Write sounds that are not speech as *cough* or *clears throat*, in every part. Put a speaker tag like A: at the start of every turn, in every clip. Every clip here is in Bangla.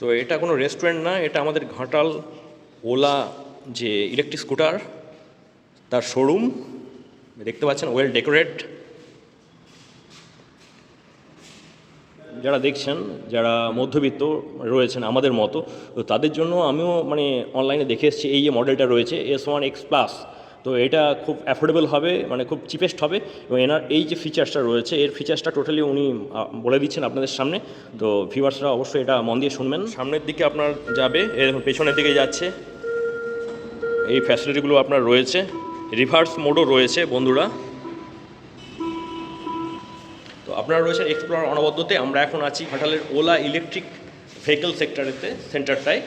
A: তো এটা কোনো রেস্টুরেন্ট না, এটা আমাদের ঘাটাল ওলা যে ইলেকট্রিক স্কুটার তার শোরুম দেখতে পাচ্ছেন ওয়েল ডেকোরেট যারা দেখছেন, যারা মধ্যবিত্ত রয়েছেন আমাদের মতো, তো তাদের জন্য আমিও মানে অনলাইনে দেখে এসেছি, এই যে মডেলটা রয়েছে এস ওয়ান এক্স প্লাস তো এটা খুব অ্যাফোর্ডেবল হবে মানে খুব চিপেস্ট হবে এবং এনার এই যে ফিচার্সটা রয়েছে, এর ফিচার্সটা টোটালি উনি বলে দিচ্ছেন আপনাদের সামনে। তো ভিউয়ার্সরা অবশ্যই এটা মন দিয়ে শুনবেন। সামনের দিকে আপনার যাবে, এ দেখুন, পেছনের দিকে যাচ্ছে। এই ফ্যাসিলিটিগুলো আপনার রয়েছে। রিভার্স মোডও রয়েছে, বন্ধুরা। তো আপনারা রয়েছেন এক্সপ্লোর অনবদ্যতে। আমরা এখন আছি ঘাটালের ওলা ইলেকট্রিক ভেহিকল সেক্টরেতে সেন্টারটায়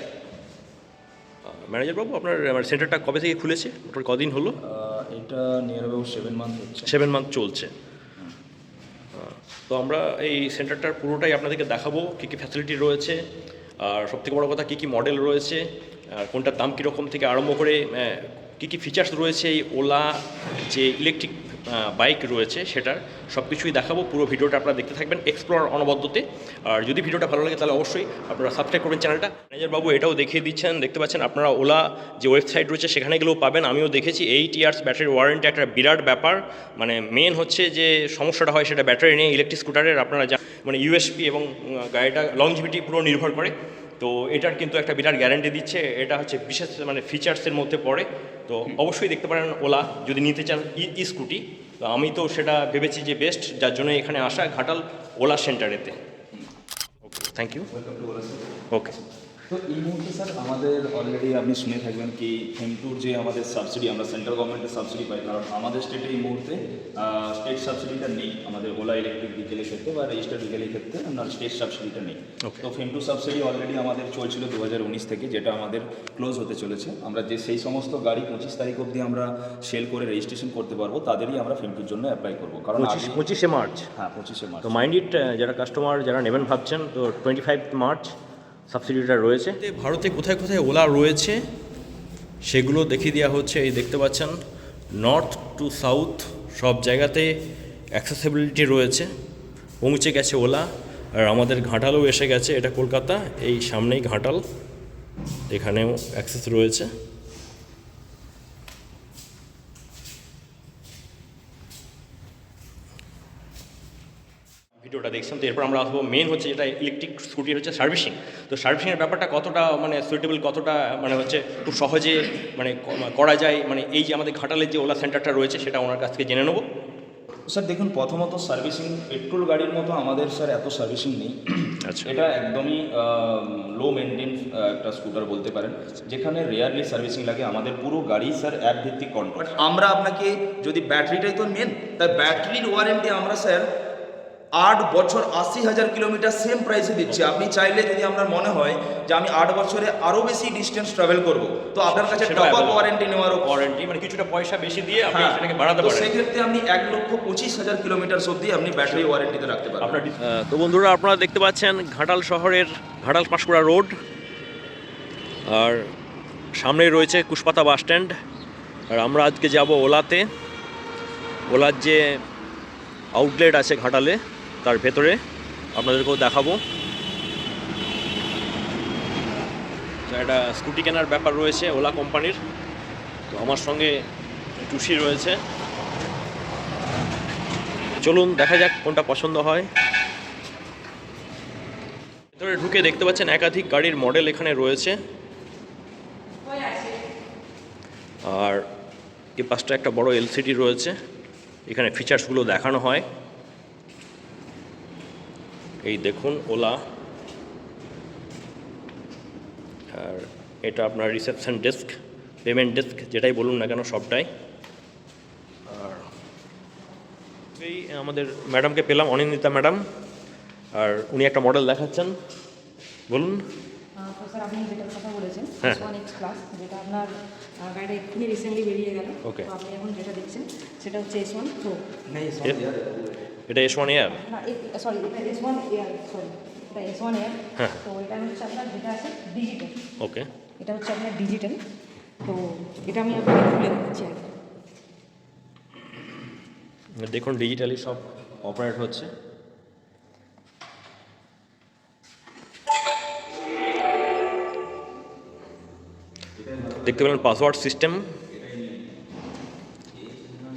A: ম্যানেজার বাবু আপনার মানে সেন্টারটা কবে থেকে খুলেছে? ওটার কদিন হলো?
B: এটা নিয়ার অ্যাবাউট সেভেন মান্থ হচ্ছে।
A: সেভেন মান্থ চলছে। তো আমরা এই সেন্টারটার পুরোটাই আপনাদেরকে দেখাবো কী কী ফ্যাসিলিটি রয়েছে আর সবথেকে বড় কথা কী কী মডেল রয়েছে আর কোনটার দাম কীরকম থেকে আরম্ভ করে কী কী ফিচার্স রয়েছে এই ওলা যে ইলেকট্রিক বাইক রয়েছে সেটার সব কিছুই দেখাবো। পুরো ভিডিওটা আপনারা দেখতে থাকবেন এক্সপ্লোর অনবদ্যতে। আর যদি ভিডিওটা ভালো লাগে তাহলে অবশ্যই আপনারা সাবস্ক্রাইব করবেন চ্যানেলটা ম্যানেজার বাবু এটাও দেখিয়ে দিচ্ছেন, দেখতে পাচ্ছেন আপনারা ওলা যে ওয়েবসাইট রয়েছে সেখানে গেলেও পাবেন। আমিও দেখেছি এইট ইয়ার্স ব্যাটারির ওয়ারেন্টি একটা বিরাট ব্যাপার। মানে মেন হচ্ছে যে সমস্যাটা হয় সেটা ব্যাটারি নিয়ে ইলেকট্রিক স্কুটারের আপনারা যা মানে ইউএসপি এবং গাড়িটা লংজিভিটি পুরো নির্ভর করে। তো এটার কিন্তু একটা বিরাট গ্যারান্টি দিচ্ছে। এটা হচ্ছে বিশেষ মানে ফিচার্সের মধ্যে পড়ে। তো অবশ্যই দেখতে পারেন ওলা যদি নিতে চান ই ই স্কুটি তো আমি তো সেটা ভেবেছি যে বেস্ট যার জন্য এখানে আসা ঘাটাল ওলা সেন্টারেতে ওকে থ্যাংক ইউ ওকে
B: তো এই মুহূর্তে স্যার আমাদের অলরেডি আপনি শুনে থাকবেন কি ফেমটুর যে আমাদের সাবসিডি আমরা সেন্ট্রাল গভর্নমেন্টের সাবসিডি পাই কারণ আমাদের স্টেটে এই মুহূর্তে স্টেট সাবসিডিটা নেই। আমাদের ওলা ইলেকট্রিক ভেহিকেলের ক্ষেত্রে বা রেজিস্টার ভেহিকেলের ক্ষেত্রে আপনার স্টেট সাবসিডিটা নেই। তো ফেমটু সাবসিডি অলরেডি আমাদের চলছিল দু হাজার উনিশ থেকে যেটা আমাদের ক্লোজ হতে চলেছে। আমরা যে সেই সমস্ত গাড়ি পঁচিশ তারিখ অবধি আমরা সেল করে রেজিস্ট্রেশন করতে পারব তাদেরই আমরা ফেমটুর জন্য অ্যাপ্লাই করব। কারণ
A: পঁচিশে মার্চ?
B: হ্যাঁ পঁচিশে মার্চ।
A: তো মাইন্ডিট যারা কাস্টমার যারা নেবেন ভাবছেন তো টোয়েন্টি ফাইভ মার্চ সাবসিডিটা রয়েছে। ভারতে কোথায় কোথায় ওলা রয়েছে, সেগুলো দেখিয়ে দেওয়া হচ্ছে, এই দেখতে পাচ্ছেন নর্থ টু সাউথ সব জায়গাতে অ্যাক্সেসিবিলিটি রয়েছে। পৌঁছে গেছে ওলা, আর আমাদের ঘাটালও এসে গেছে, এটা কলকাতা, এই সামনেই ঘাটাল, এখানেও অ্যাক্সেস রয়েছে। ভিডিওটা তো এরপর আমরা আসব। মেন হচ্ছে যেটা ইলেকট্রিক স্কুটির হচ্ছে সার্ভিসিং তো সার্ভিসিংয়ের ব্যাপারটা কতটা মানে সুইটেবল কতটা মানে হচ্ছে খুব সহজে মানে করা যায়? মানে এই যে আমাদের ঘাটালের যে ওলা সেন্টারটা রয়েছে সেটা ওনার কাছ থেকে জেনে নেব।
B: স্যার দেখুন প্রথমত সার্ভিসিং পেট্রোল গাড়ির মতো আমাদের স্যার এত সার্ভিসিং নেই।
A: আচ্ছা।
B: এটা একদমই লো মেনটেন একটা স্কুটার বলতে পারেন যেখানে রেয়ারলি সার্ভিসিং লাগে। আমাদের পুরো গাড়ি স্যার অ্যাপ ভিত্তিক কন্ট্রোল আমরা আপনাকে যদি ব্যাটারিটাই তো মেন তাই ব্যাটারির ওয়ারেন্টি আমরা স্যার আট বছর আশি হাজার কিলোমিটার সেম প্রাইসে দিচ্ছে। আপনি চাইলে যদি আপনার মনে হয় যে আমি আট বছরে আরও বেশি ডিস্টেন্স ট্রাভেল করব তো আপনার কাছে টপ আপ ওয়ারেন্টি নেওয়ারও
A: ওয়ারেন্টি মানে কিছুটা পয়সা বেশি দিয়ে আপনি
B: হ্যাঁ,
A: সেটাকে বাড়াতে পারেন।
B: সেক্ষেত্রে আপনি এক লক্ষ পঁচিশ হাজার কিলোমিটার অব্দি আপনি ব্যাটারি ওয়ারেন্টিতে রাখতে পারেন
A: আপনার তো বন্ধুরা আপনারা দেখতে পাচ্ছেন ঘাটাল শহরের ঘাটাল পাঁশকুড়া রোড। আর সামনেই রয়েছে কুশপাতা বাস স্ট্যান্ড। আর আমরা আজকে যাব ওলাতে। ওলার যে আউটলেট আছে ঘাটালে তার ভেতরে আপনাদেরকেও দেখাবো। একটা স্কুটি কেনার ব্যাপার রয়েছে ওলা কোম্পানির। তো আমার সঙ্গে টুসি রয়েছে। চলুন দেখা যাক কোনটা পছন্দ হয়। ভেতরে ঢুকে দেখতে পাচ্ছেন একাধিক গাড়ির মডেল এখানে রয়েছে। আর এই পাশটা একটা বড় এলসিডি রয়েছে। এখানে ফিচার্সগুলো দেখানো হয়। এই দেখুন ওলা। আর এটা আপনার রিসেপশন ডেস্ক পেমেন্ট ডেস্ক যেটাই বলুন না কেন সবটাই। আর এই আমাদের ম্যাডামকে পেলাম অনিন্দিতা ম্যাডাম আর উনি একটা মডেল দেখাচ্ছেন। বলুন।
C: স্যার আপনি যেটার কথা বলেছেন
A: হ্যাঁ।
C: এক্স প্লাস যেটা আপনার গাড়িটা এক্ষুনি রিসেন্টলি বেরিয়ে গেল।
A: Okay.
C: আপনি এখন যেটা দেখছেন সেটা হচ্ছে এস ওয়ান প্রো
A: এটা S one air
C: sorry S one air sorry এটা এস ওয়ান এয়ার তো এটা হচ্ছে আপনার যেটা আছে ডিজিটাল
A: ওকে
C: এটা হচ্ছে আপনার ডিজিটাল তো এটা আমি আপনাকে খুলে দিচ্ছি আর
A: দেখুন ডিজিটালি সব অপারেট হচ্ছে। দেখতে পেলেন পাসওয়ার্ড সিস্টেম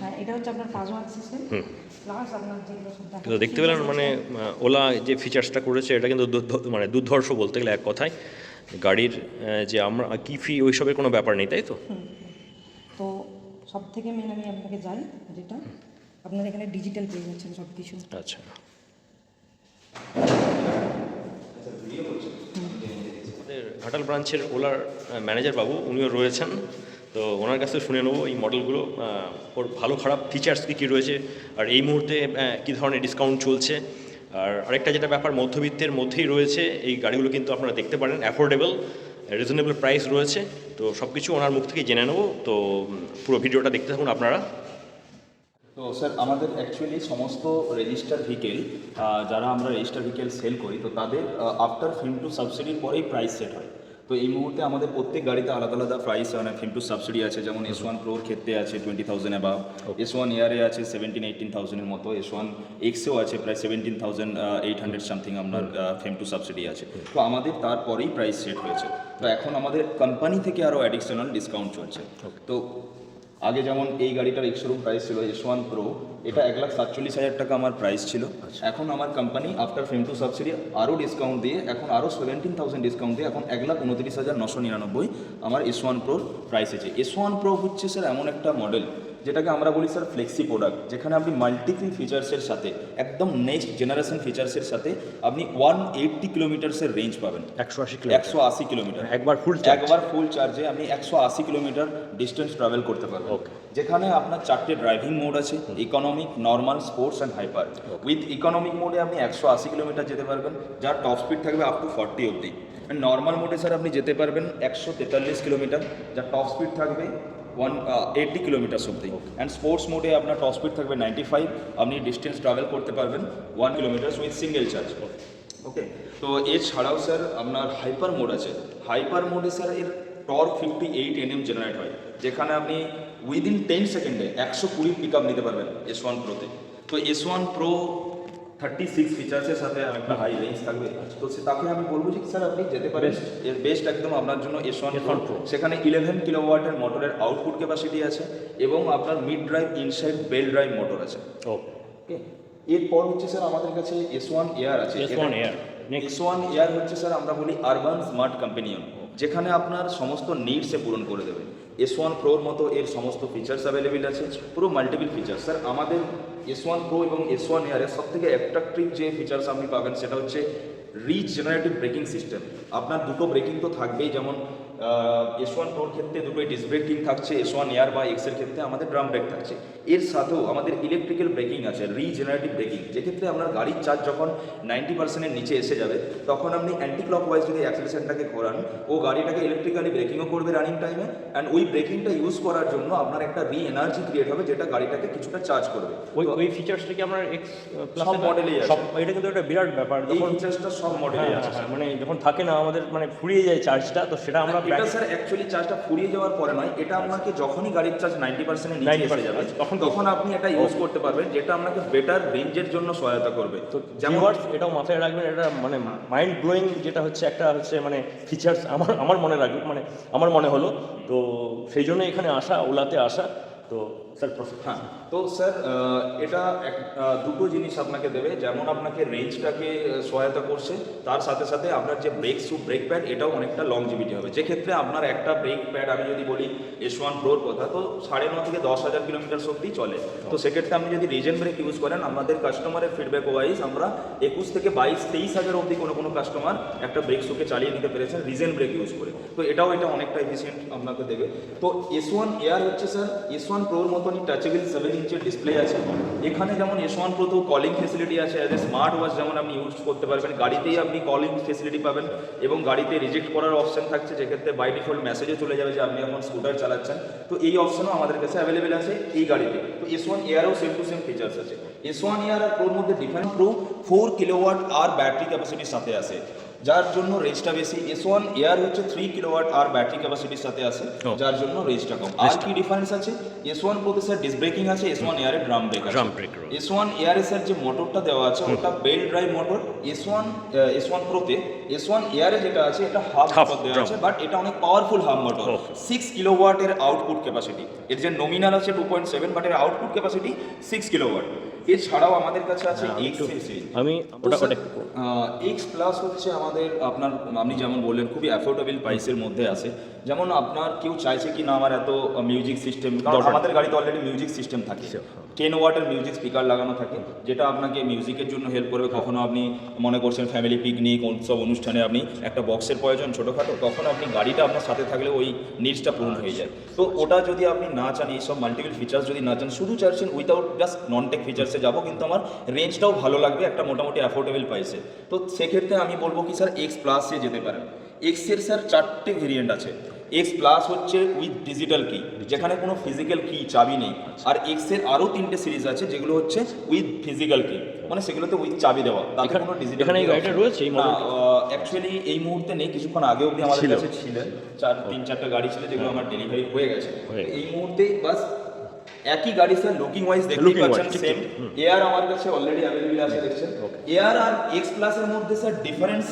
C: হ্যাঁ এটা হচ্ছে আপনার পাসওয়ার্ড সিস্টেম
A: হুম।
C: প্লাস আপনার যেগুলো সব দেখা
A: তো দেখতে পেলেন মানে ওলা যে ফিচার্সটা করেছে এটা কিন্তু মানে দুর্ধর্ষ বলতে গেলে এক কথায়। গাড়ির যে আমরা কি ফি ওইসবের কোনো ব্যাপার নেই তাই তো?
C: তো সব থেকে মেন আমি আপনাকে যাই যেটা আপনার এখানে ডিজিটাল পেয়ে যাচ্ছেন সব কিছু
A: আচ্ছা আমাদের ঘাটাল ব্রাঞ্চের ওলার ম্যানেজার বাবু উনিও রয়েছেন। তো ওনার কাছে শুনে নেব এই মডেলগুলো। ওর ভালো খারাপ ফিচার্স কী কী রয়েছে, আর এই মুহূর্তে কী ধরনের ডিসকাউন্ট চলছে। আর আরেকটা যেটা ব্যাপার, মধ্যবিত্তের মধ্যেই রয়েছে, এই গাড়িগুলো কিন্তু আপনারা দেখতে পারেন অ্যাফোর্ডেবল রিজনেবল প্রাইস রয়েছে। তো সব কিছু ওনার মুখ থেকে জেনে নেব। তো পুরো ভিডিওটা দেখতে থাকুন আপনারা।
B: তো স্যার, আমাদের অ্যাকচুয়ালি সমস্ত রেজিস্টার ভেহিকেল যারা আমরা রেজিস্টার ভেহিকেল সেল করি, তো তাদের আফটার ফিল্ম টু সাবসিডির পরেই প্রাইস সেট হয়। তো এই মুহূর্তে আমাদের প্রত্যেক গাড়িতে আলাদা আলাদা প্রাইস মানে ফিল্ম টু সাবসিডি আছে যেমন এস ওয়ান প্রোর ক্ষেত্রে আছে twenty thousand above S one ইয়ারে আছে সেভেন্টিন এইটিন থাউজেন্ডের মতো এস ওয়ান এক্সেও আছে প্রায় seventeen thousand eight hundred something আপনার ফেম টু সাবসিডি আছে। তো আমাদের তারপরেই প্রাইস সেট হয়েছে। তো এখন আমাদের কোম্পানি থেকে আরও অ্যাডিশনাল ডিসকাউন্ট চলছে। তো আগে যেমন এই গাড়িটার এক্সরুম প্রাইস ছিল এস ওয়ান প্রো এটা এক লাখ সাতচল্লিশ হাজার টাকা আমার প্রাইস ছিল। এখন আমার company after FAME two subsidy আরও ডিসকাউন্ট দিয়ে এখন আরও সেভেন্টিন থাউজেন্ড ডিসকাউন্ট দিয়ে এখন এক লাখ উনত্রিশ হাজার নশো নিরানব্বই আমার এস ওয়ান প্রোর প্রাইস আছে। এস ওয়ান প্রো হচ্ছে স্যার এমন একটা মডেল যেটাকে আমরা বলি স্যার ফ্লেক্সি প্রোডাক্ট যেখানে আপনি মাল্টিপল ফিচার্সের সাথে একদম নেক্সট জেনারেশন ফিচার্সের সাথে আপনি ওয়ান এইট্টি কিলোমিটার্সের রেঞ্জ পাবেন।
A: একশো আশি
B: একশো আশি কিলোমিটার
A: একবার ফুল
B: একবার ফুল চার্জে আপনি একশো আশি কিলোমিটার ডিস্টেন্স ট্রাভেল করতে পারবেন. যেখানে আপনার চারটে ড্রাইভিং মোড আছে economic normal sports and hyper with economic মোডে আপনি একশো আশি কিলোমিটার যেতে পারবেন যার টপ স্পিড থাকবে আপ টু ফর্টি অবধি। নর্মাল মোডে স্যার আপনি যেতে পারবেন একশো তেতাল্লিশ কিলোমিটার যার টপ স্পিড থাকবে ওয়ান এইটটি কিলোমিটার্স অবধি অ্যান্ড স্পোর্টস মোডে আপনার টপ স্পিড থাকবে নাইনটি ফাইভ আপনি ডিস্টেন্স ট্রাভেল করতে পারবেন one kilometres with single charge okay তো এছাড়াও স্যার আপনার হাইপার মোড আছে। হাইপার মোডে স্যার এর torque fifty eight NM generate হয়। যেখানে আপনি উইদিন টেন সেকেন্ডে একশো কুড়ি পিক আপ নিতে পারবেন এস ওয়ান প্রোতে তো। S one pro thirty six ফিচার্সের সাথে একটা হাই রেঞ্জ থাকবে। তো সে তাকে আমি বলব যে স্যার আপনি যেতে পারেন। এর বেস্ট একদম আপনার জন্য এস ওয়ান
A: S1 Pro।
B: সেখানে ইলেভেন কিলোওয়াটের মোটরের আউটপুট ক্যাপাসিটি আছে এবং আপনার mid drive inside bell drive motor আছে। ওকে এরপর হচ্ছে স্যার আমাদের কাছে এস ওয়ান এয়ার আছে।
A: S one air
B: X one air হচ্ছে স্যার আমরা বলি আরবান স্মার্ট কম্পেনিয়ন যেখানে আপনার সমস্ত নিডসে পূরণ করে দেবে। এস ওয়ান প্রোর মতো এর সমস্ত ফিচার্স অ্যাভেলেবেল আছে পুরো মাল্টিপল ফিচার্স স্যার আমাদের এস ওয়ান প্রো এবং এস ওয়ান এয়ারের সব থেকে অ্যাট্রাক্টিভ যে ফিচার্স আপনি পাবেন সেটা হচ্ছে রিচ জেনারেটিভ ব্রেকিং সিস্টেম আপনার দুটো ব্রেকিং তো থাকবেই, যেমন এস ওয়ান প্রোর ক্ষেত্রে দুটোই ডিস ব্রেকিং থাকছে এস ওয়ান এয়ার বা এক্সের ক্ষেত্রে আমাদের ড্রাম ব্রেক থাকছে। এর সাথেও আমাদের ইলেকট্রিক্যাল ব্রেকিং আছে রিজেনারেটিভ ব্রেকিং যেক্ষেত্রে আপনার গাড়ির চার্জ যখন নাইনটি পার্সেন্টের নিচে এসে যাবে তখন আপনি অ্যান্টি ক্লকওয়াইজ যদি অ্যাক্সেলেশনটাকে ঘোরান ও গাড়িটাকে ইলেকট্রিক্যালি ব্রেকিংও করবে রানিং টাইমে অ্যান্ড ওই ব্রেকিংটা ইউজ করার জন্য আপনার একটা রি এনার্জি ক্রিয়েট হবে যেটা গাড়িটাকে কিছুটা চার্জ করবে।
A: ওই ওই ফিচার্সটা কি আপনার এক্স
B: সব মডেলেই
A: এটা কিন্তু একটা বিরাট ব্যাপার
B: এই
A: যখন
B: ফিচার্সটা সব মডেলে
A: হ্যাঁ,
B: আছে।
A: হ্যাঁ, মানে যখন থাকে না আমাদের মানে ফুরিয়ে যায় চার্জটা তো সেটা আমরা
B: এটা স্যার অ্যাকচুয়ালি চার্জটা ফুরিয়ে যাওয়ার পরে নয় এটা আপনাকে যখনই গাড়ির চার্জ নাইনটি পার্সেন্টের নিচে
A: 90%
B: এসে যাবে
A: তখন
B: তখন আপনি এটা ইউজ করতে পারবেন যেটা আপনাকে বেটার রেঞ্জের জন্য সহায়তা করবে।
A: তো ভিউয়ার্স এটাও মাথায় রাখবেন এটা মানে মাইন্ড ব্লোয়িং যেটা হচ্ছে একটা হচ্ছে মানে ফিচার্স আমার আমার মনে রাখবে মানে আমার মনে হলো। তো সেই জন্য এখানে আসা ওলাতে আসা। তো স্যার
B: হ্যাঁ তো স্যার এটা এক দুটো জিনিস আপনাকে দেবে। যেমন আপনাকে রেঞ্জটাকে সহায়তা করছে, তার সাথে সাথে আপনার যে ব্রেক শু ব্রেক প্যাড এটাও অনেকটা লংজিভিটি হবে। যে ক্ষেত্রে আপনার একটা ব্রেক প্যাড আমি যদি বলি এস ওয়ান প্রোর কথা, তো সাড়ে ন থেকে দশ হাজার কিলোমিটার অব্দি চলে। তো সেক্ষেত্রে আপনি যদি রিজেন ব্রেক ইউজ করেন, আমাদের কাস্টমারের ফিডব্যাক ওয়াইজ আমরা একুশ থেকে বাইশ, তেইশ হাজার অব্দি কোনো কোনো কাস্টমার একটা ব্রেক শুকে চালিয়ে নিতে পেরেছেন রিজেন ব্রেক ইউজ করে। তো এটাও এটা অনেকটা এফিসিয়েন্ট আপনাকে দেবে। তো এস ওয়ান এয়ার হচ্ছে স্যার এস ওয়ান প্রোর মতনই টাচেবল সেভেন ইঞ্চের ডিসপ্লে আছে। এখানে যেমন এস ওয়ান প্রো তো কলিং ফেসিলিটি আছে অ্যাজ এ স্মার্ট ওয়াচ যেমন আপনি ইউজ করতে পারবেন। গাড়িতেই আপনি কলিং ফেসিলিটি পাবেন এবং গাড়িতে রিজেক্ট করার অপশন থাকছে। যেক্ষেত্রে বাই ডিফল্ট মেসেজও চলে যাবে যে আপনি এখন স্কুটার চালাচ্ছেন। তো এই অপশনও আমাদের কাছে অ্যাভেলেবেল আছে এই গাড়িতে। তো এস ওয়ান এয়ারও সেম টু সেম ফিচার্স আছে। এস ওয়ান এয়ার আর প্রোর মধ্যে ডিফারেন্ট প্রো ফোর কিলোওয়াট আর ব্যাটারি ক্যাপাসিটির সাথে আছে। যার জন্য রেঞ্জটা বেশি। এস ওয়ান এয়ার হচ্ছে থ্রি কিলোওয়াট আর ব্যাটারি ক্যাপাসিটির সাথে আছে যার জন্য রেঞ্জটা কম। আর কি ডিফারেন্স আছে? এস ওয়ান প্রতি স্যার ডিস ব্রেকিং আছে এস ওয়ান এয়ারে ড্রাম ব্রেক
A: brake রয়েছে।
B: এস ওয়ান এয়ারে স্যার যে মোটরটা দেওয়া আছে ওটা belt drive motor S one S one প্রোতে S one এয়ারে যেটা আছে এটা হাফ মোটর দেওয়া আছে বাট এটা অনেক পাওয়ারফুল হাফ মোটর. সিক্স কিলোওয়াটের আউটপুট ক্যাপাসিটি এর যে নমিনাল আছে টু পয়েন্ট সেভেন বাট এর আউটপুট ক্যাপাসিটি সিক্স কিলোওয়াট এছাড়াও আমাদের কাছে আছে এক্স
A: আমি ওটা ওটা
B: এক্স প্লাস হচ্ছে আমাদের আপনার আপনি যেমন বললেন খুবই অ্যাফোর্ডেবল প্রাইসের মধ্যে আছে। যেমন আপনার কেউ চাইছে কি না আমার এত মিউজিক সিস্টেম আমাদের গাড়িতে অলরেডি মিউজিক সিস্টেম থাকে। টেন ওয়াটের মিউজিক স্পিকার লাগানো থাকে যেটা আপনাকে মিউজিকের জন্য হেল্প করবে। কখনো আপনি মনে করছেন ফ্যামিলি পিকনিক সব অনুষ্ঠানে আপনি একটা বক্সের প্রয়োজন ছোটোখাটো তখন আপনি গাড়িটা আপনার সাথে থাকলে ওই নিডসটা পূরণ হয়ে যায়। তো ওটা যদি আপনি না চান এইসব মাল্টিপল ফিচার্স যদি না চান শুধু চাইছেন উইদাউট জাস্ট নন টেক ফিচার্সে যাব কিন্তু আমার রেঞ্জটাও ভালো লাগবে একটা মোটামুটি অ্যাফোর্ডেবল প্রাইসে তো সেক্ষেত্রে আমি বলব কি স্যার এক্স প্লাসে যেতে পারেন। এক্সের স্যার চারটে ভেরিয়েন্ট আছে। এক্স প্লাস হচ্ছে উইথ ডিজিটাল কি যেখানে কোনো ফিজিক্যাল কি চাবি নেই। আর এক্সের আরও তিনটে সিরিজ আছে যেগুলো হচ্ছে উইথ ফিজিক্যাল কি মানে সেগুলোতে উইথ চাবি দেওয়া। তাতে কোনো ডিজিটাল
A: এই গাড়িটা রয়েছে,
B: অ্যাকচুয়ালি এই মুহূর্তে নেই কিছুক্ষণ আগে অবধি আমাদের কাছে ছিলেন চার তিন চারটা গাড়ি ছিল যেগুলো আমার ডেলিভারি হয়ে গেছে।
A: হয়ে গেছে।
B: এই মুহূর্তে বাস একই গাড়ি স্যার লুকিং ওয়াইজ
A: দেখতে
B: পাচ্ছেন সেম এআর আমার কাছে অলরেডি অ্যাভেলেবল আছে দেখছেন? এআর আর এক্স প্লাসের মধ্যে স্যার ডিফারেন্স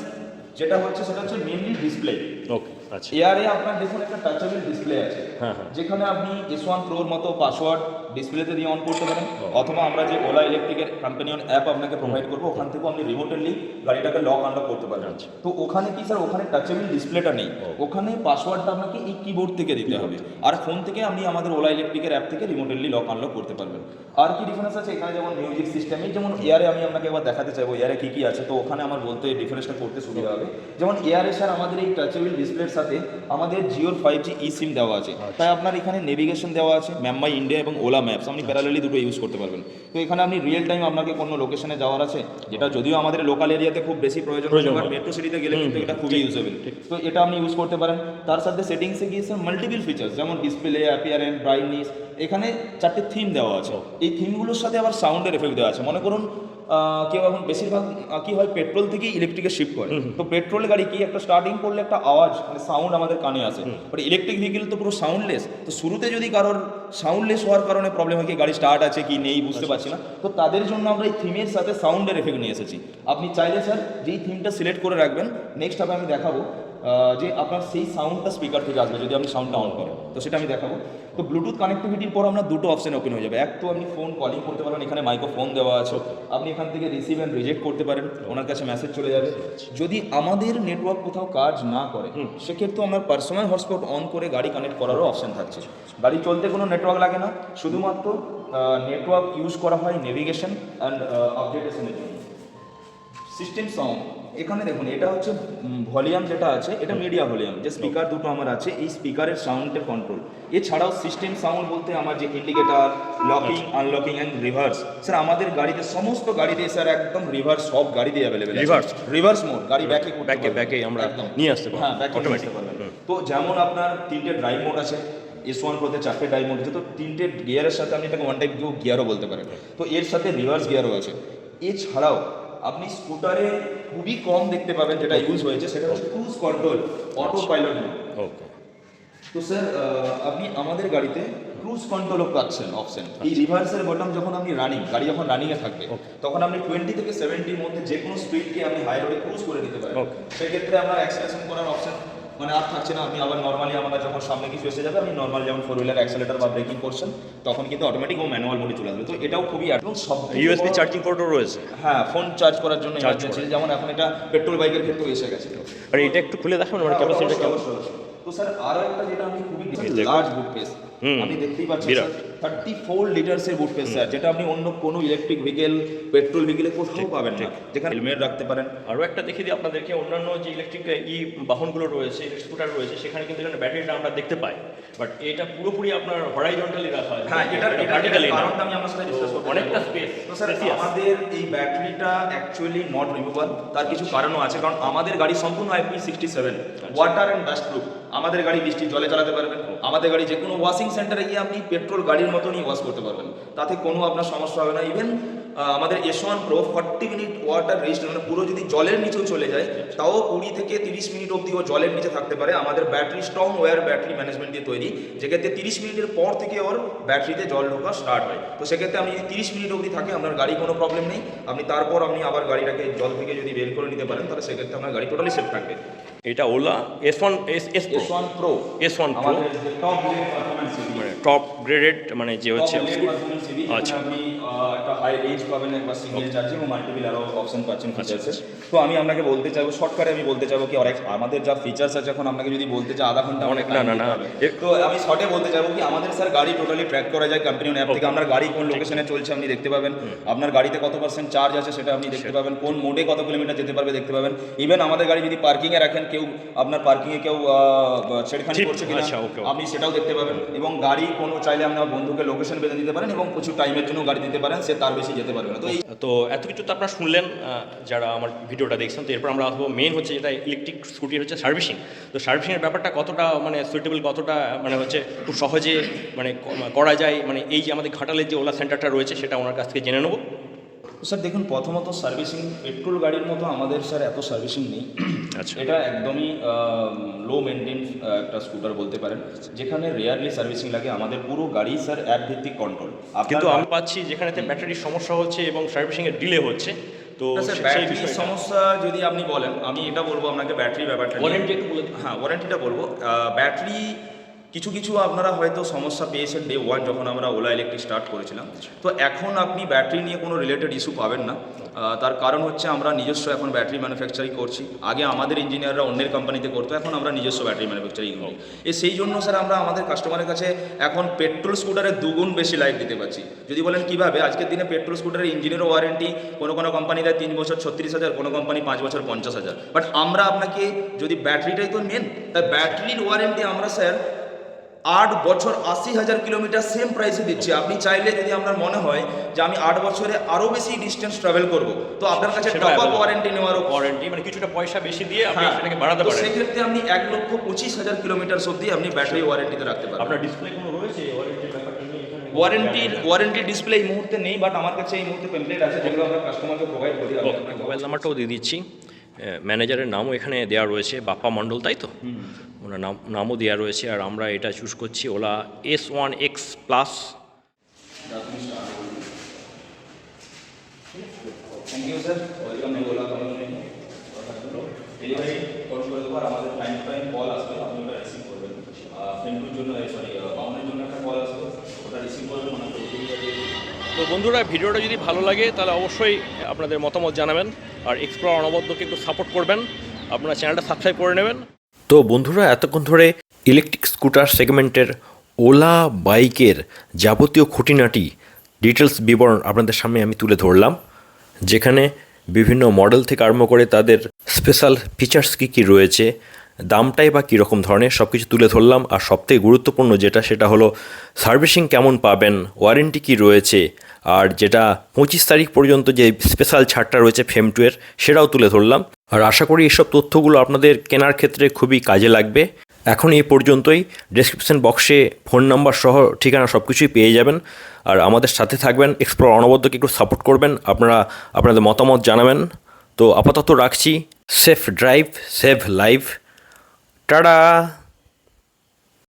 B: যেটা হচ্ছে সেটা হচ্ছে মেইনলি ডিসপ্লে
A: ওকে আচ্ছা।
B: এয়ারে আপনার দেখুন একটা টাচেবল ডিসপ্লে আছে।
A: হ্যাঁ, হ্যাঁ।
B: যেখানে আপনি এস ওয়ান প্রোর মতো পাসওয়ার্ড ডিসপ্লেতে দিয়ে অন করতে পারেন অথবা আমরা যে ওলা ইলেকট্রিকের কোম্পানি অ্যাপ আপনাকে প্রোভাইড করব ওখান থেকেও আপনি রিমোটেলি গাড়িটাকে লক আনলক করতে পারবেন।
A: আচ্ছা।
B: তো ওখানে কি স্যার ওখানে টাচেবল ডিসপ্লেটা নেই। ওখানে পাসওয়ার্ডটা আপনাকে এই কিবোর্ড থেকে দিতে হবে। আর ফোন থেকে আপনি আমাদের ওলা ইলেকট্রিকের অ্যাপ থেকে রিমোটেলি লক আনলক করতে পারবেন। আর কি ডিফারেন্স আছে? এখানে যেমন মিউজিক সিস্টেমে যেমন এয়ারে আমি আপনাকে একবার দেখাতে চাইব এয়ারে কি কি আছে? তো ওখানে আমার বলতে ডিফারেন্সটা করতে সুবিধা হবে। যেমন এয়ারে স্যার আমাদের এই টাচেবল ডিসপ্লের সাথে আমাদের জিওর ফাইভ জি ই সিম দেওয়া আছে। তাই আপনার এখানে নেভিগেশন দেওয়া আছে ম্যামাই ইন্ডিয়া এবং ওলা ম্যাপস আপনি প্যারালালি দুটো ইউজ করতে পারবেন। তো এখানে আপনি রিয়েল টাইম আপনাকে কোনো লোকেশনে যাওয়ার আছে যেটা যদিও আমাদের লোকাল এরিয়াতে খুব বেশি প্রয়োজন। মেট্রো সিটিতে গেলে কিন্তু এটা খুবই ইউজেবল তো এটা আপনি ইউজ করতে পারেন। তার সাথে সেটিংসে গিয়ে স্যার মাল্টিপল ফিচার্স যেমন ডিসপ্লে অ্যাপিয়ারেন্স ব্রাইটনেস এখানে চারটে থিম দেওয়া আছে। এই থিমগুলোর সাথে আবার সাউন্ডের এফেক্ট দেওয়া আছে। মনে করুন কেউ এখন বেশিরভাগ কি হয় পেট্রোল থেকেই ইলেকট্রিকে শিফট করে। তো পেট্রোল গাড়ি কি একটা স্টার্টিং করলে একটা আওয়াজ মানে সাউন্ড আমাদের কানে আসে। বাট ইলেকট্রিক ভেহিকেল তো পুরো সাউন্ডলেস তো শুরুতে যদি কারোর সাউন্ডলেস হওয়ার কারণে প্রবলেম হয় কি গাড়ি স্টার্ট আছে কি নেই বুঝতে পারছি না। তো তাদের জন্য আমরা এই থিমের সাথে সাউন্ডের এফেক্ট নিয়ে এসেছি। আপনি চাইলে স্যার যেই থিমটা সিলেক্ট করে রাখবেন নেক্সট হবে আমি দেখাবো। যে আপনার সেই সাউন্ডটা স্পিকার থেকে আসবে যদি আপনি সাউন্ডটা অন করেন। তো সেটা আমি দেখাবো। তো ব্লুটুথ কানেক্টিভিটির পর আপনার দুটো অপশন ওপেন হয়ে যাবে। এক তো আপনি ফোন কলিং করতে পারবেন এখানে মাইক্রোফোন দেওয়া আছে। আপনি এখান থেকে রিসিভ অ্যান্ড রিজেক্ট করতে পারেন ওনার কাছে মেসেজ চলে যাবে। যদি আমাদের নেটওয়ার্ক কোথাও কাজ না করে সেক্ষেত্রে আমার পার্সোনাল হটস্পট অন করে গাড়ি কানেক্ট করারও অপশন থাকছে। গাড়ি চলতে কোনো নেটওয়ার্ক লাগে না। শুধুমাত্র নেটওয়ার্ক ইউজ করা হয় নেভিগেশন অ্যান্ড আপডেটেশনের জন্য। সিস্টেম সাউন্ড এখানে দেখুন এটা হচ্ছে ভলিউম যেটা আছে এটা মিডিয়া ভলিউম যে স্পিকার দুটো আমার আছে এই স্পিকারের সাউন্ডের কন্ট্রোল এছাড়াও সিস্টেম সাউন্ড বলতে আমার যে indicator locking unlocking and reverse sir আমাদের গাড়িতে সমস্ত গাড়িতে স্যার একদম রিভার্স সব গাড়িতে অ্যাভেলেবেল
A: রিভার্স
B: রিভার্স মোড গাড়ি ব্যাকে
A: ব্যাকে এ আমরা নিয়ে আসতে পারব।
B: হ্যাঁ ব্যাকে পারবেন। তো যেমন আপনার তিনটে ড্রাইভ মোড আছে এস ওয়ান প্রোতে চারটে ড্রাইভ মোড আছে তো তিনটে গিয়ারের সাথে আপনি এটাকে ওয়ান টাইপ গিয়ারও বলতে পারেন। তো এর সাথে রিভার্স গিয়ারও আছে। এছাড়াও আপনি স্কুটারে খুবই কম দেখতে পাবেন যেটা ইউজ হয়েছে সেটা হচ্ছে cruise control auto pilot
A: okay
B: তো স্যার আপনি আমাদের গাড়িতে ক্রুজ কন্ট্রোলও পাচ্ছেন অপশন এই রিভার্সের বটন যখন আপনি রানিং গাড়ি যখন রানিংয়ে থাকবে তখন আপনি টোয়েন্টি থেকে সেভেন্টির মধ্যে যে কোনো স্পিডকে আপনি হাই রোডে ক্রুজ করে দিতে পারেন. সেক্ষেত্রে আপনার অ্যাক্সেলেশন করার অপশন মানে আর থাকছে না আপনি আবার নর্মালি আমাদের যখন সামনে কিছু এসে যাবে আপনি নর্মাল যেমন ফোর হুইলার অ্যাক্সেলেটার বা ব্রেকিং করছেন তখন কিন্তু অটোমেটিক ও ম্যানুয়াল মোডে চলে আসবে। তো এটাও খুবই এবং সব
A: ইউএসবি চার্জিং পোর্টও রয়েছে।
B: হ্যাঁ ফোন চার্জ করার জন্য যেমন এখন এটা পেট্রোল বাইকের ক্ষেত্রে এসে গেছে।
A: আর এটা একটু খুলে দেখাবেন মানে
B: হ্যাঁ,
A: ক্যাপাসিটিটা কেমন।
B: তো স্যার আরও একটা যেটা আমি খুবই। লার্জ বুক পেস
A: আমি
B: আপনি দেখতেই পাচ্ছেন
A: বিরাট।
B: থার্টি ফোর লিটার্সের বুট পেস স্যার যেটা আপনি অন্য কোনো ইলেকট্রিক ভেহিকেল পেট্রোল ভেহিকেলে কোথাও পাবেন না। যেখানে হেলমেট রাখতে পারেন।
A: আরও একটা দেখিয়ে দিই আপনাদেরকে অন্যান্য যে ইলেকট্রিক ই বাহনগুলো রয়েছে স্কুটার রয়েছে সেখানে কিন্তু এখানে ব্যাটারিটা আমরা দেখতে পাই। বাট এটা পুরোপুরি আপনার হরাইজন্টালি রাখা হয়।
B: হ্যাঁ এটা
A: ভার্টিক্যালি
B: কারণটা আমি আপনার সাথে ডিসকাস করব
A: অনেকটা স্পেস
B: তো স্যার আমাদের এই ব্যাটারিটা অ্যাকচুয়ালি নট রিমুভাল তার কিছু কারণও আছে। কারণ আমাদের গাড়ি সম্পূর্ণ IP sixty seven water and dust proof আমাদের গাড়ি বৃষ্টির জলে চালাতে পারবেন। আমাদের গাড়ি যে কোনো ওয়াশিং সেন্টারে গিয়ে আপনি পেট্রোল গাড়ির মতনই ওয়াশ করতে পারবেন। তাতে কোনো আপনার সমস্যা হবে না। ইভেন আমাদের S one pro forty minute water rest মানে পুরো যদি জলের নিচেও চলে যায় তাও কুড়ি থেকে তিরিশ মিনিট অবধি ও জলের নিচে থাকতে পারে আমাদের battery strong wire battery management দিয়ে তৈরি। যেক্ষেত্রে তিরিশ মিনিটের পর থেকে ওর ব্যাটারিতে জল ঢোকা স্টার্ট হয়। তো সেক্ষেত্রে আপনি যদি তিরিশ মিনিট অবধি থাকে আপনার গাড়ি কোনো প্রবলেম নেই। আপনি তারপর আপনি আবার গাড়িটাকে জল থেকে যদি বের করে নিতে পারেন তাহলে সেক্ষেত্রে আপনার গাড়ি টোটালি সেফ থাকবে।
A: এটা Ola? S one S S
B: one pro
A: S one pro
B: top
A: graded মানে যে হচ্ছে
B: আচ্ছা।
A: আচ্ছা।
B: আপনি একটা হাই রেঞ্জ পাবেন একবার সিঙ্গেল চার্জিং ও মাল্টিপল আরও অপশন পাচ্ছেন ফিচার্সে তো আমি আপনাকে বলতে চাইব শর্টকাটে আমি বলতে চাইব কি অনেক আমাদের যা ফিচার্স আছে এখন আপনাকে যদি বলতে চাই আধা ঘণ্টা
A: অনেক- না, না, না।
B: তো আমি শর্টে বলতে চাইব কি আমাদের স্যার গাড়ি টোটালি ট্র্যাক করা যায় কোম্পানি অ্যাপ থেকে। আপনার গাড়ি কোন লোকেশনে চলছে আপনি দেখতে পাবেন। আপনার গাড়িতে কত পার্সেন্ট চার্জ আছে সেটা আপনি দেখতে পাবেন। কোন মোডে কত কিলোমিটার যেতে পারবে দেখতে পাবেন। ইভেন আমাদের গাড়ি যদি পার্কিংয়ে রাখেন কেউ আপনার পার্কিংয়ে কেউ ছেড়খানি করছে কিনা
A: আচ্ছা.
B: আপনি সেটাও দেখতে পাবেন। এবং গাড়ি কোনো চাইলে আপনার বন্ধুকে লোকেশন বেঁধে দিতে পারেন এবং প্রচুর টাইমের জন্য গাড়ি দিতে পারেন, সে তার বেশি যেতে পারবে না। তো এই
A: তো এত কিছু তো আপনারা শুনলেন যারা আমার ভিডিওটা দেখছেন, তো এরপর আমরা আসব মেন হচ্ছে যেটা ইলেকট্রিক স্কুটি হচ্ছে সার্ভিসিং তো সার্ভিসিংয়ের ব্যাপারটা কতটা মানে সুইটেবল কতটা মানে হচ্ছে খুব সহজে মানে করা যায় মানে এই যে আমাদের ঘাটালের যে ওলা সেন্টারটা রয়েছে, সেটা ওনার কাছ থেকে জেনে নেব।
B: তো স্যার দেখুন প্রথমত সার্ভিসিং পেট্রোল গাড়ির মতো আমাদের স্যার এত সার্ভিসিং নেই। *clears throat*
A: আচ্ছা।
B: এটা একদমই লো মেনটেন্স একটা স্কুটার বলতে পারেন। যেখানে রেয়ারলি সার্ভিসিং লাগে আমাদের পুরো গাড়ি স্যার অ্যাপ ভিত্তিক কন্ট্রোল
A: কিন্তু আমি পাচ্ছি যেখানেতে ব্যাটারির সমস্যা হচ্ছে এবং সার্ভিসিংয়ের ডিলে হচ্ছে। তো
B: ব্যাটারির সমস্যা যদি আপনি বলেন আমি এটা বলব আপনাকে ব্যাটারি ব্যাপারটা
A: ওয়ারেন্টি একটু বলে
B: হ্যাঁ ওয়ারেন্টিটা বলব। ব্যাটারি কিছু কিছু আপনারা হয়তো সমস্যা পেয়েছেন ডে ওয়ান যখন আমরা ওলা ইলেকট্রিক স্টার্ট করেছিলাম। তো এখন আপনি ব্যাটারি নিয়ে কোনো রিলেটেড ইস্যু পাবেন না। তার কারণ হচ্ছে আমরা নিজস্ব এখন ব্যাটারি ম্যানুফ্যাকচারিং করছি। আগে আমাদের ইঞ্জিনিয়াররা অন্যের কোম্পানিতে করতো, এখন আমরা নিজস্ব ব্যাটারি ম্যানুফ্যাকচারিং করি। এ সেই জন্য স্যার আমরা আমাদের কাস্টমারের কাছে এখন পেট্রোল স্কুটারের দুগুণ বেশি লাইফ দিতে পারছি। যদি বলেন কীভাবে? আজকের দিনে পেট্রোল স্কুটারের ইঞ্জিনের ওয়ারেন্টি কোনো কোনো কোম্পানি দেয় তিন বছর ছত্রিশ হাজার, কোনো কোম্পানি পাঁচ বছর পঞ্চাশ হাজার। বাট আমরা আপনাকে যদি ব্যাটারিটাই তো মেন তাই ব্যাটারির ওয়ারেন্টি আমরা স্যার আট বছর আশি হাজার কিলোমিটার সেম প্রাইসে দিচ্ছি। আপনি চাইলে যদি আপনার মনে হয় যে আমি আট বছরে আরও বেশি ডিস্টেন্স ট্রাভেল করব তো আপনার কাছে টপ আপ ওয়ারেন্টি নেওয়ারও
A: ওয়ারেন্টি মানে কিছুটা পয়সা বেশি দিয়ে আপনি
B: হ্যাঁ,
A: সেটাকে বাড়াতে পারেন।
B: সেক্ষেত্রে আপনি এক লক্ষ পঁচিশ হাজার কিলোমিটার অবধি আপনি ব্যাটারি ওয়ারেন্টিতে রাখতে পারেন
A: আপনার ডিসপ্লে কোনো রয়েছে? ওয়ারেন্টির ব্যাপারটা নিয়ে
B: ওয়ারেন্টি ডিসপ্লে এই মুহূর্তে নেই বাট আমার কাছে এই মুহূর্তে পেমপ্লেট আছে যেগুলো আমরা কাস্টমারকে প্রোভাইড করি। আমি
A: মোবাইল নাম্বারটাও দিয়ে দিচ্ছি। ম্যানেজারের নামও এখানে দেওয়া রয়েছে বাপ্পা মণ্ডল তাই তো? ওনার নাম নামও দেওয়া রয়েছে আর আমরা এটা চুজ করছি Ola S one X plus
B: thank you sir welcome to Ola company delivery call করে দেবো আর আমাদের টাইম টাইম কল আসবে আপনি ওটা রিসিভ করবেন। ফ্রেন্ডুর জন্য সরি বাউনের জন্য একটা কল আসবে ওটা রিসিভ করবেন ওনাকে ওটিপিটা দিয়ে। দিন।
A: তো বন্ধুরা ভিডিওটা যদি ভালো লাগে তাহলে অবশ্যই আপনাদের মতামত জানাবেন। আর এক্সপ্লোর অনবদ্যকে একটু সাপোর্ট করবেন। আপনারা চ্যানেলটা সাবস্ক্রাইব করে নেবেন। তো বন্ধুরা, এতক্ষণ ধরে ইলেকট্রিক স্কুটার সেগমেন্টের ওলা বাইকের যাবতীয় খুঁটিনাটি ডিটেলস বিবরণ আপনাদের সামনে আমি তুলে ধরলাম, যেখানে বিভিন্ন মডেল থেকে আরম্ভ করে তাদের স্পেশাল ফিচার্স কী কী রয়েছে, দামটাই বা কীরকম ধরনের সব কিছু তুলে ধরলাম। আর সবথেকে গুরুত্বপূর্ণ যেটা, সেটা হলো সার্ভিসিং কেমন পাবেন ওয়ারেন্টি কী রয়েছে আর যেটা পঁচিশ তারিখ পর্যন্ত যে স্পেশাল ছাড়টা রয়েছে ফেম টুয়ের সেটাও তুলে ধরলাম। আর আশা করি এসব তথ্যগুলো আপনাদের কেনার ক্ষেত্রে খুবই কাজে লাগবে। এখন এই পর্যন্তই। ডেসক্রিপশন বক্সে ফোন নাম্বার সহ ঠিকানা সব কিছুই পেয়ে যাবেন। আর আমাদের সাথে থাকবেন এক্সপ্লোর অনবদ্যকে একটু সাপোর্ট করবেন। আপনারা, আপনাদের মতামত জানাবেন। তো আপাতত রাখছি। Safe drive save live tata!